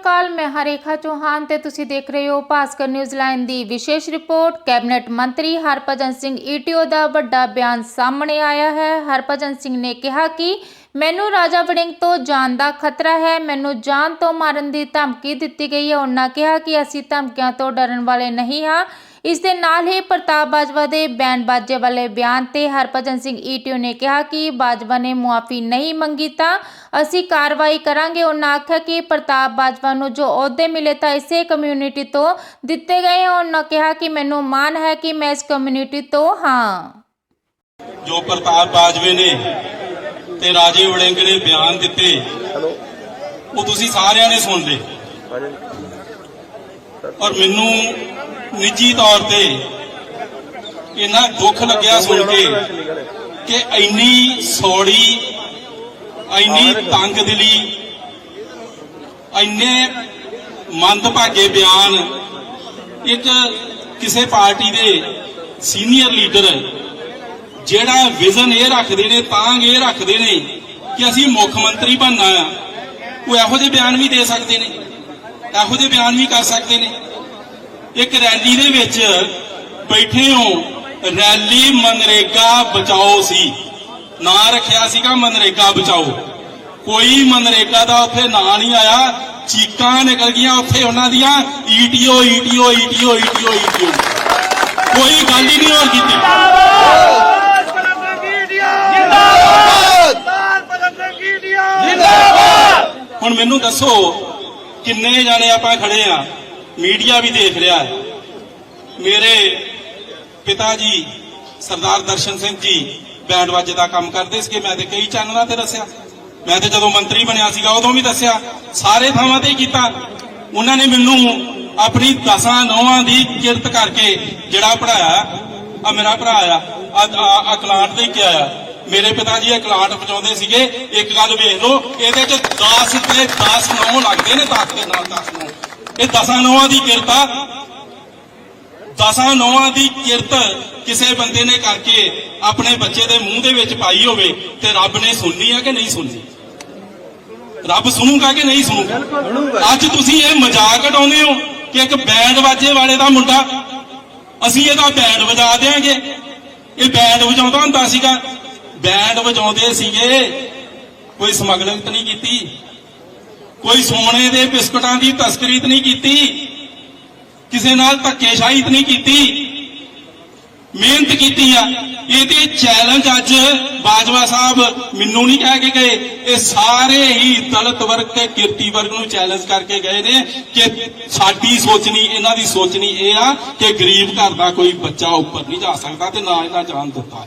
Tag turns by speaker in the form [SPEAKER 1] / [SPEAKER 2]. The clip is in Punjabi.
[SPEAKER 1] ਅਕਾਲ, ਮੈਂ ਹਰੇਖਾ ਚੌਹਾਨ ਤੇ ਤੁਸੀਂ ਦੇਖ ਰਹੇ ਹੋ ਭਾਸਕਰ ਨਿਊਜ਼ ਲਾਈਨ ਦੀ ਵਿਸ਼ੇਸ਼ ਰਿਪੋਰਟ। ਕੈਬਨਿਟ ਮੰਤਰੀ ਹਰਭਜਨ ਸਿੰਘ ਈਟੀਓ ਦਾ ਵੱਡਾ ਬਿਆਨ ਸਾਹਮਣੇ ਆਇਆ ਹੈ। ਹਰਭਜਨ ਸਿੰਘ ਨੇ ਕਿਹਾ ਕਿ ਮੈਨੂੰ ਰਾਜਾ ਵੜਿੰਗ ਤੋਂ ਜਾਨ ਦਾ ਖਤਰਾ ਹੈ। ਮੈਨੂੰ ਜਾਨ ਤੋਂ ਮਾਰਨ ਦੀ ਧਮਕੀ ਦਿੱਤੀ ਗਈ ਹੈ। ਉਹਨਾਂ ਕਿਹਾ ਕਿ ਅਸੀਂ ਧਮਕੀਆਂ ਤੋਂ ਡਰਨ ਵਾਲੇ ਨਹੀਂ ਹਾਂ। ਇਸ ਦੇ ਨਾਲ ਹੀ ਪ੍ਰਤਾਪ ਬਾਜਵਾ ਦੇ ਬਿਆਨ ਬਾਜੇ ਵਾਲੇ ਬਿਆਨ ਤੇ ਹਰਭਜਨ ਸਿੰਘ ਈਟੀਓ ਨੇ ਕਿਹਾ ਕਿ ਬਾਜਵਾ ਨੇ ਮੁਆਫੀ ਨਹੀਂ ਮੰਗੀ ਤਾਂ ਅਸੀਂ ਕਾਰਵਾਈ ਕਰਾਂਗੇ। ਉਹਨਾਂ ਆਖਿਆ ਕਿ ਪ੍ਰਤਾਪ ਬਾਜਵਾ ਨੂੰ ਜੋ ਅਹੁਦੇ ਮਿਲੇ ਤਾਂ ਇਸੇ ਕਮਿਊਨਿਟੀ ਤੋਂ ਦਿੱਤੇ ਗਏ। ਹਨ ਉਹਨਾਂ ਕਿਹਾ ਕਿ ਮੈਨੂੰ ਮਾਣ ਹੈ ਕਿ ਮੈਂ ਇਸ ਕਮਿਊਨਿਟੀ ਤੋਂ ਹਾਂ।
[SPEAKER 2] ਜੋ ਪ੍ਰਤਾਪ ਬਾਜਵੇ ਨੇ ਤੇ ਰਾਜੇ ਵੜਿੰਗ ਨੇ ਬਿਆਨ ਦਿੱਤੇ ਉਹ ਤੁਸੀਂ ਸਾਰਿਆਂ ਨੇ ਸੁਣ ਲਏ ਔਰ ਮੈਨੂੰ ਨਿੱਜੀ ਤੌਰ ਤੇ ਇੰਨਾ ਦੁੱਖ ਲੱਗਿਆ ਸੁਣ ਕੇ ਕਿ ਇੰਨੀ ਸੌੜੀ, ਇੰਨੀ ਤੰਗ ਦਿਲੀ, ਇੰਨੇ ਮੰਦਭਾਗੇ ਬਿਆਨ ਇੱਕ ਕਿਸੇ ਪਾਰਟੀ ਦੇ ਸੀਨੀਅਰ ਲੀਡਰ ਜਿਹੜਾ ਵਿਜ਼ਨ ਇਹ ਰੱਖਦੇ ਨੇ ਤਾਂ ਇਹ ਰੱਖਦੇ ਨੇ ਕਿ ਅਸੀਂ ਮੁੱਖ ਮੰਤਰੀ ਬਣਨਾ ਆ, ਉਹ ਇਹੋ ਜਿਹੇ ਬਿਆਨ ਵੀ ਦੇ ਸਕਦੇ ਨੇ, ਇਹੋ ਜਿਹੇ ਬਿਆਨ ਵੀ ਕਰ ਸਕਦੇ ਨੇ। ਇੱਕ ਰੈਲੀ ਦੇ ਵਿੱਚ ਬੈਠੇ ਹੋ ਰੈਲੀ ਮਨਰੇਗਾ ਬਚਾਓ ਸੀ। ਨਾਂ ਰੱਖਿਆ ਸੀਗਾ ਮਨਰੇਗਾ ਬਚਾਓ। ਕੋਈ ਮਨਰੇਗਾ ਦਾ ਉੱਥੇ ਨਾਂ ਨਹੀਂ ਆਇਆ। ਚੀਕਾਂ ਨਿਕਲ ਗਈਆਂ ਉੱਥੇ ਉਹਨਾਂ ਦੀਆਂ ETO ETO ETO ETO ETO. ਕੋਈ ਗੱਲ ਹੀ ਨਹੀਂ ਹੋਰ ਕੀਤੀ। ਹੁਣ ਮੈਨੂੰ ਦੱਸੋ ਕਿੰਨੇ ਜਾਣੇ ਆਪਾਂ ਖੜੇ ਆ? ਮੀਡੀਆ ਵੀ ਦੇਖ ਰਿਹਾ ਹੈ। ਮੇਰੇ ਪਿਤਾ ਜੀ, ਸਰਦਾਰ ਦਰਸ਼ਨ ਸਿੰਘ ਜੀ ਬੈਂਡ ਵਾਜੇ ਦਾ ਕੰਮ ਕਰਦੇ ਸੀਗੇ। ਮੈਂ ਤੇ ਕਈ ਚੈਨਲਾਂ ਤੇ ਦੱਸਿਆ। ਮੈਂ ਤੇ ਜਦੋਂ ਮੰਤਰੀ ਬਣਿਆ ਸੀਗਾ, ਉਦੋਂ ਵੀ ਦੱਸਿਆ। ਸਾਰੇ ਥਾਵਾਂ ਤੇ ਕੀਤਾ। ਉਹਨਾਂ ਨੇ ਮੈਨੂੰ ਆਪਣੀ ਦਸਾਂ, ਨੌਵਾਂ ਦੀ ਕਿਰਤ ਕਰਕੇ ਜਿਹੜਾ ਪੜਾਇਆ ਆ ਮੇਰਾ ਭਰਾ ਆ ਆ ਕਲਾਂਟ ਦੇ ਕੇ ਆਇਆ। ਮੇਰੇ ਪਿਤਾ ਜੀ ਇਹ ਕਲਾਂਟ ਵਜਾਉਂਦੇ ਸੀਗੇ। ਇੱਕ ਗੱਲ ਵੇਖ ਲਓ, ਇਹਦੇ ਚ 10 ਤੇ 10 ਨੌ ਲੱਗਦੇ ਨੇ 10 ਦੇ ਨਾਲ 10 ਨੌ। ਇਹ ਦਸਾਂ ਨੌਵਾਂ ਦੀ ਕਿਰਤ ਦਸਾਂ ਨੌਵਾਂ ਦੀ ਕਿਰਤ ਕਿਸੇ ਬੰਦੇ ਨੇ ਕਰਕੇ ਆਪਣੇ ਬੱਚੇ ਦੇ ਮੂੰਹ ਦੇ ਵਿੱਚ ਪਾਈ ਹੋਵੇ ਤੇ ਰੱਬ ਨੇ ਸੁਣਨੀ ਆ ਕਿ ਨਹੀਂ ਸੁਣਨੀ? ਰੱਬ ਸੁਣੂਗਾ ਕਿ ਨਹੀਂ ਸੁਣੂਗਾ? ਅੱਜ ਤੁਸੀਂ ਇਹ ਮਜ਼ਾਕ ਉਡਾਉਂਦੇ ਹੋ ਕਿ ਇੱਕ ਬੈਂਡ ਵਾਜੇ ਵਾਲੇ ਦਾ ਮੁੰਡਾ ਅਸੀਂ ਇਹਦਾ ਬੈਂਡ ਵਜਾ ਦੇਾਂਗੇ ਇਹ ਬੈਂਡ ਵਜਾਉਂਦਾ ਹੁੰਦਾ ਸੀਗਾ। ਬੈਂਡ ਵਜਾਉਂਦੇ ਸੀਗੇ। ਕੋਈ ਸਮਗਲਿੰਗ ਤਾਂ ਨਹੀਂ ਕੀਤੀ? ਕੋਈ ਸੋਨੇ ਦੇ ਬਿਸਕਟਾਂ ਦੀ ਤਸਕਰੀ ਨਹੀਂ ਕੀਤੀ, ਕਿਸੇ ਨਾਲ ਧੱਕੇਸ਼ਾਹੀ ਨਹੀਂ ਕੀਤੀ। ਮਿਹਨਤ ਕੀਤੀ ਆ। ਇਹਦੇ ਚੈਲੰਜ ਅੱਜ ਬਾਜਵਾ ਸਾਹਿਬ ਮੈਨੂੰ ਨਹੀਂ ਕਹਿ ਕੇ ਗਏ। ਇਹ ਸਾਰੇ ਹੀ ਦਲਤ ਵਰਗ ਤੇ ਕਿਰਤੀ ਵਰਗ ਨੂੰ ਚੈਲੰਜ ਕਰਕੇ ਗਏ ਨੇ ਕਿ ਸਾਡੀ ਸੋਚਣੀ, ਇਹਨਾਂ ਦੀ ਸੋਚਣੀ ਇਹ ਆ ਕਿ ਗਰੀਬ ਘਰ ਦਾ ਕੋਈ ਬੱਚਾ ਉੱਪਰ ਨਹੀਂ ਜਾ ਸਕਦਾ ਤੇ ਨਾ ਇਹਨਾਂ ਜਾਣ ਦਿੱਤਾ